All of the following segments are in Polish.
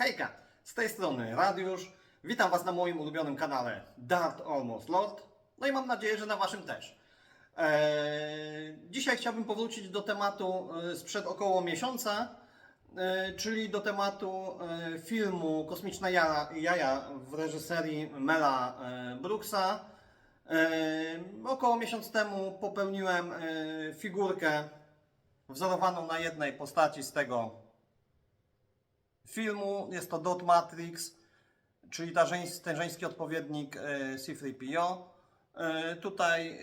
Hejka, z tej strony Radiusz. Witam Was na moim ulubionym kanale Dart Almost Lord. No i mam nadzieję, że na Waszym też. Eee, dzisiaj chciałbym powrócić do tematu e, sprzed około miesiąca, e, czyli do tematu e, filmu Kosmiczna Jaja, Jaja w reżyserii Mela e, Brooksa. E, około miesiąc temu popełniłem e, figurkę wzorowaną na jednej postaci z tego filmu. Jest to Dot Matrix, czyli ta ten żeński odpowiednik e, C3PO. E, Tutaj e,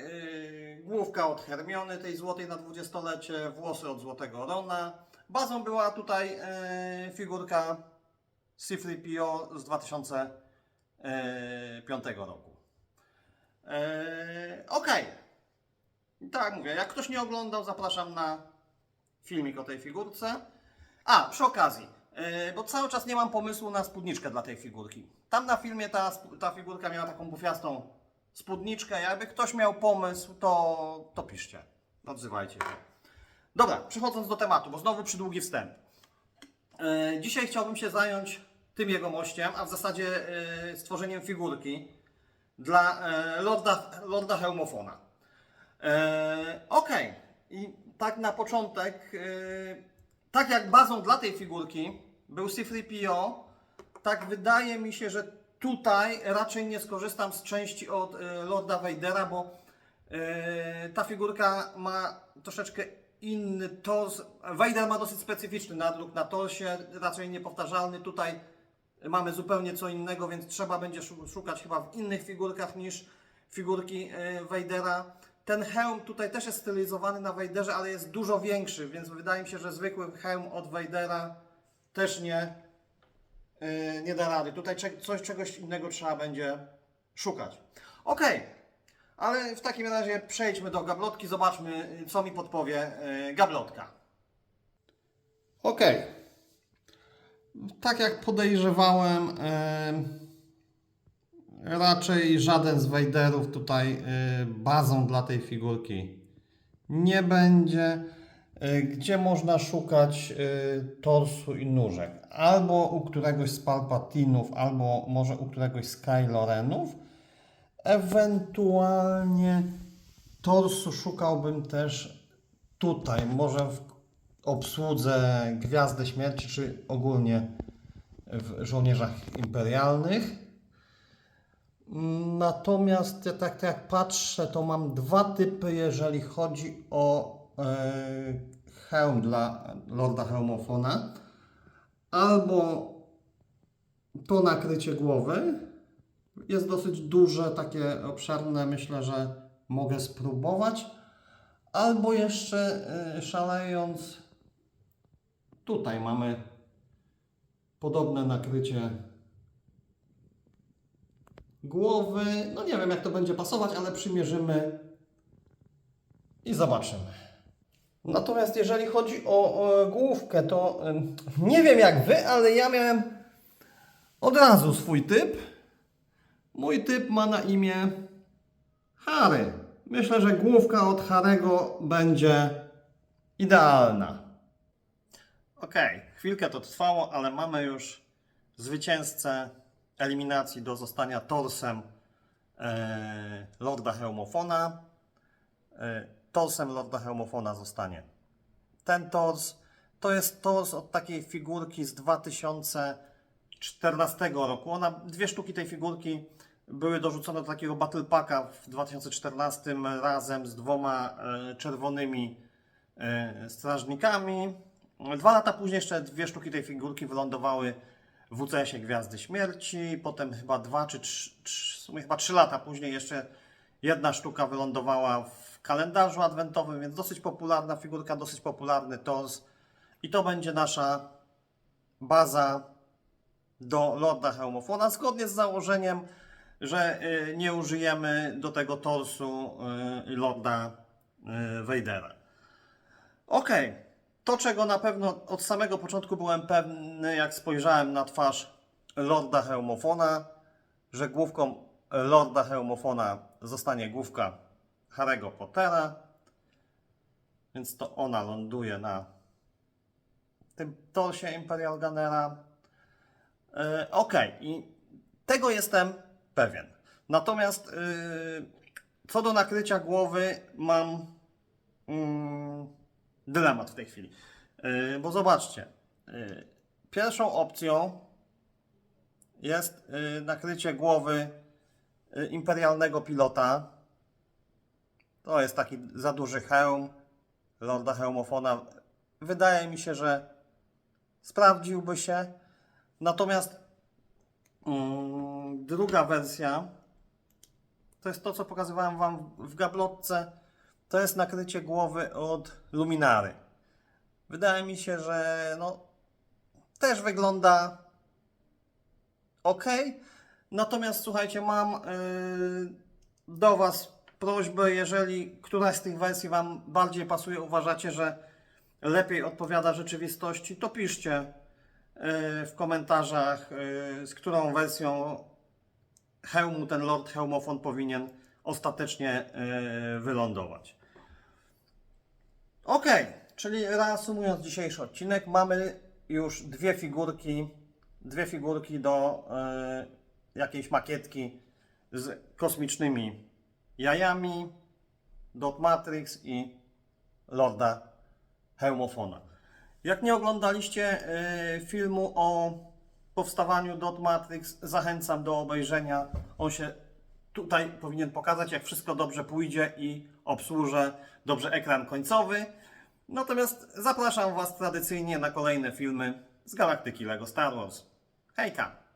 główka od Hermiony, tej złotej na dwudziestolecie, włosy od Złotego Rona. Bazą była tutaj e, figurka C3PO z 2005 roku. E, Okej. Tak mówię, jak ktoś nie oglądał, zapraszam na filmik o tej figurce. A, przy okazji, bo cały czas nie mam pomysłu na spódniczkę dla tej figurki. Tam na filmie ta, ta figurka miała taką bufiastą spódniczkę. Jakby ktoś miał pomysł, to, to piszcie. Odzywajcie się. Dobra, przechodząc do tematu, bo znowu przydługi wstęp. Yy, dzisiaj chciałbym się zająć tym jego mościem, a w zasadzie yy, stworzeniem figurki dla Lorda, Lorda Helmofona. Okej. I tak na początek, tak jak bazą dla tej figurki był C3PO, tak wydaje mi się, że tutaj raczej nie skorzystam z części od e, Lorda Vadera, bo e, ta figurka ma troszeczkę inny tors. Vader ma dosyć specyficzny nadruk na torsie, raczej niepowtarzalny. Tutaj mamy zupełnie co innego, więc trzeba będzie szu- szukać chyba w innych figurkach niż figurki e, Vadera. Ten hełm tutaj też jest stylizowany na Vaderze, ale jest dużo większy, więc wydaje mi się, że zwykły hełm od Vadera też nie, e, nie da rady. Tutaj coś, czegoś innego trzeba będzie szukać. Ok, ale w takim razie przejdźmy do gablotki, zobaczmy co mi podpowie e, gablotka. Okej. Tak jak podejrzewałem, raczej żaden z Wejderów tutaj y, bazą dla tej figurki nie będzie. Y, Gdzie można szukać y, torsu i nóżek? Albo u któregoś z Palpatinów, albo może u któregoś z Kylo Renów. Ewentualnie torsu szukałbym też tutaj, może w obsłudze Gwiazdy Śmierci, czy ogólnie w żołnierzach imperialnych. Natomiast ja tak jak patrzę, to mam dwa typy, jeżeli chodzi o e, hełm dla Lorda Helmofona. Albo to nakrycie głowy jest dosyć duże, takie obszerne, myślę, że mogę spróbować. Albo jeszcze e, szalejąc, tutaj mamy podobne nakrycie głowy. No nie wiem, jak to będzie pasować, ale przymierzymy i zobaczymy. Natomiast jeżeli chodzi o, o główkę, to nie wiem jak wy, ale ja miałem od razu swój typ. Mój typ ma na imię Harry. Myślę, że główka od Harego będzie idealna. Okej, chwilkę to trwało, ale mamy już zwycięzcę eliminacji do zostania torsem e, Lorda Helmofona. E, torsem Lorda Helmofona zostanie ten tors. To jest tors od takiej figurki z 2014 roku. Ona, dwie sztuki tej figurki były dorzucone do takiego Battle Packa w 2014 razem z dwoma e, czerwonymi e, strażnikami. Dwa lata później jeszcze dwie sztuki tej figurki wylądowały w WCS-ie Gwiazdy Śmierci. Potem chyba dwa czy trzy, trzy, chyba trzy lata później jeszcze jedna sztuka wylądowała w kalendarzu adwentowym, więc dosyć popularna figurka, dosyć popularny tors. I to będzie nasza baza do Lorda Helmofona, zgodnie z założeniem, że y, nie użyjemy do tego torsu y, Lorda y, Vadera. Okej, to czego na pewno od samego początku byłem pewny, jak spojrzałem na twarz Lorda Helmofona, że główką Lorda Helmofona zostanie główka Harry'ego Pottera, więc to ona ląduje na tym torsie Imperial Gunnera. E, Okej, i tego jestem pewien. Natomiast y, co do nakrycia głowy mam mm, dylemat w tej chwili. Y, bo zobaczcie, y, pierwszą opcją jest y, nakrycie głowy y, imperialnego pilota. To jest taki za duży hełm Lorda Hełmofona. Wydaje mi się, że sprawdziłby się. Natomiast mm, druga wersja to jest to, co pokazywałem Wam w gablotce. To jest nakrycie głowy od Luminary. Wydaje mi się, że no, też wygląda ok. Natomiast słuchajcie, mam yy, do Was prośbę, jeżeli któraś z tych wersji Wam bardziej pasuje, uważacie, że lepiej odpowiada rzeczywistości, to piszcie yy, w komentarzach, yy, z którą wersją hełmu ten Lord Hełmofon powinien ostatecznie yy, wylądować. Ok, czyli reasumując dzisiejszy odcinek, mamy już dwie figurki, dwie figurki do jakiejś makietki z kosmicznymi jajami, Dot Matrix i Lorda Hełmofona. Jak nie oglądaliście y, filmu o powstawaniu Dot Matrix, zachęcam do obejrzenia. On się tutaj powinien pokazać, jak wszystko dobrze pójdzie i obsłużę dobrze ekran końcowy. Natomiast zapraszam Was tradycyjnie na kolejne filmy z galaktyki LEGO Star Wars. Hejka!